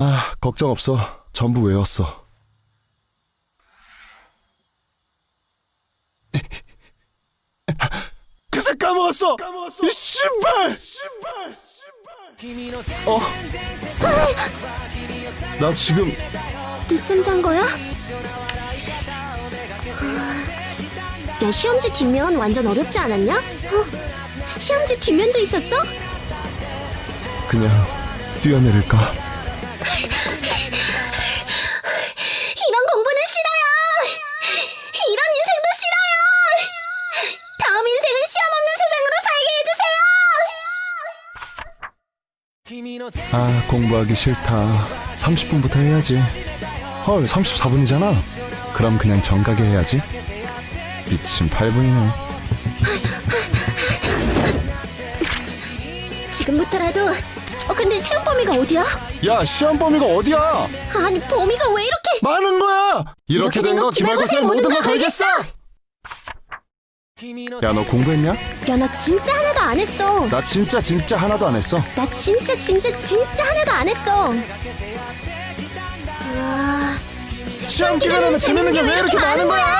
아, 걱정 없어. 전부 외웠어. 그새 까먹었어. 이 신발. 어? 나 지금 늦잠 잔 거야? 야 시험지 뒷면 완전 어렵지 않았냐? 어? 시험지 뒷면도 있었어? 그냥 뛰어내릴까? 다음 인생은 시험 없는 세상으로 살게 해주세요! 아, 공부하기 싫다. 30분부터 해야지. 헐, 34분이잖아. 그럼 그냥 정각에 해야지. 미친 8분이네. 지금부터라도 어 근데 시험 범위가 어디야? 야, 시험 범위가 어디야? 아니 범위가 왜 이렇게 많은 거야! 이렇게 된거 기말고사에 모든 걸 걸겠어! 야, 너 공부했냐? 야 나 진짜 하나도 안 했어 나 진짜 진짜 하나도 안 했어. 나 진짜 진짜 진짜 하나도 안 했어 와 시험 기간에는 재밌는 게 왜 이렇게 많은 거야?